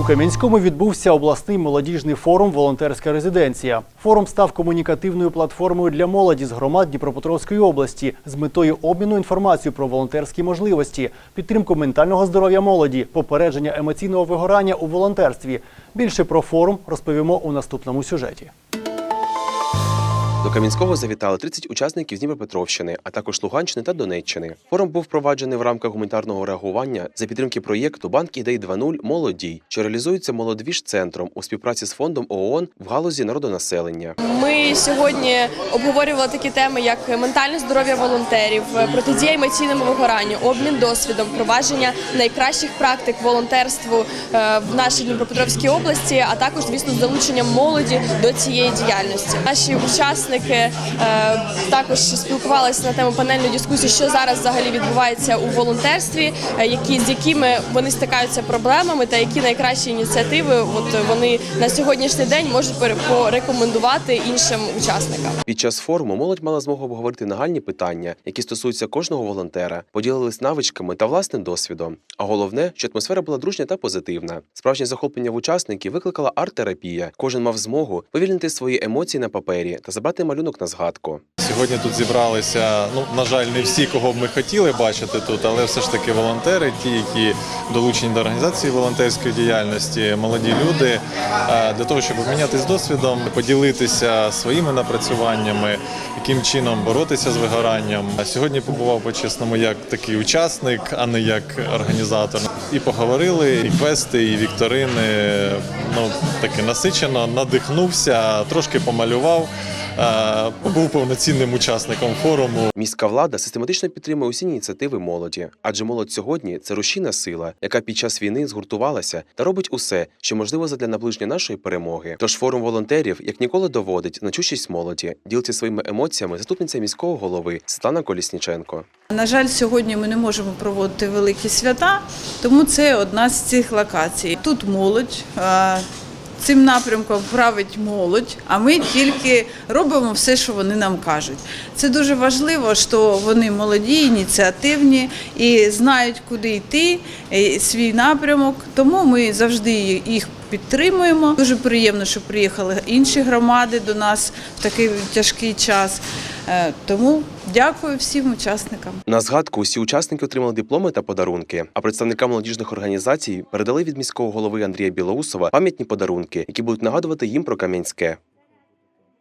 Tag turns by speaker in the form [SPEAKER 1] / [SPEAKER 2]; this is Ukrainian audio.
[SPEAKER 1] У Кам'янському відбувся обласний молодіжний форум Волонтерська резиденція. Форум став комунікативною платформою для молоді з громад Дніпропетровської області з метою обміну інформацією про волонтерські можливості, підтримку ментального здоров'я молоді, попередження емоційного вигорання у волонтерстві. Більше про форум розповімо у наступному сюжеті.
[SPEAKER 2] До Кам'янського завітали 30 учасників з Дніпропетровщини, а також Луганщини та Донеччини. Форум був впроваджений в рамках гуманітарного реагування за підтримки проєкту Банк ідей 2.0 Молодій, що реалізується молодвіж центром у співпраці з фондом ООН в галузі народонаселення.
[SPEAKER 3] Ми сьогодні обговорювали такі теми, як ментальне здоров'я волонтерів, протидія емоційному вигоранню, обмін досвідом, впровадження найкращих практик волонтерству е, в нашій Дніпропетровській області, а також, звісно, з залученням молоді до цієї діяльності. Наші учасники е, також спілкувалися на тему панельної дискусії, що зараз взагалі відбувається у волонтерстві, е, які з якими вони стикаються проблемами, та які найкращі ініціативи от вони на сьогоднішній день можуть порекомендувати іншим учасникам.
[SPEAKER 2] Під час форуму молодь мала змогу обговорити нагальні питання, які стосуються кожного волонтера, поділились навичками та власним досвідом. А головне, що атмосфера була дружня та позитивна. Справжнє захоплення в учасників викликала арт-терапія. Кожен мав змогу повільнити свої емоції на папері та забрати малюнок на згадку.
[SPEAKER 4] Сьогодні тут зібралися, ну на жаль, не всі, кого б ми хотіли бачити тут, але все ж таки волонтери, ті, які долучені до організації волонтерської діяльності, молоді люди, для того, щоб обмінятися досвідом, поділитися своїми напрацюваннями, яким чином боротися з вигоранням. Сьогодні побував по-чесному як такий учасник, а не як організатор. І поговорили, і квести, і вікторини. Ну таки насичено, надихнувся, трошки помалював. Е, Був повноцінним учасником форуму.
[SPEAKER 2] Міська влада систематично підтримує усі ініціативи молоді, адже молодь сьогодні це рушійна сила, яка під час війни згуртувалася та робить усе, що можливо задля наближення нашої перемоги. Тож форум волонтерів як ніколи доводить значущість молоді, ділиться своїми емоціями заступниця міського голови Світлана Колісніченко.
[SPEAKER 5] На жаль, сьогодні ми не можемо проводити великі свята, тому це одна з цих локацій. Тут молодь. Цим напрямком править молодь, а ми тільки робимо все, що вони нам кажуть. Це дуже важливо, що вони молоді, ініціативні і знають, куди йти, свій напрямок. Тому ми завжди їх підтримуємо. Дуже приємно, що приїхали інші громади до нас в такий тяжкий час. Е, Тому дякую всім учасникам.
[SPEAKER 2] На згадку усі учасники отримали дипломи та подарунки. А представникам молодіжних організацій передали від міського голови Андрія Білоусова пам'ятні подарунки, які будуть нагадувати їм про Кам'янське.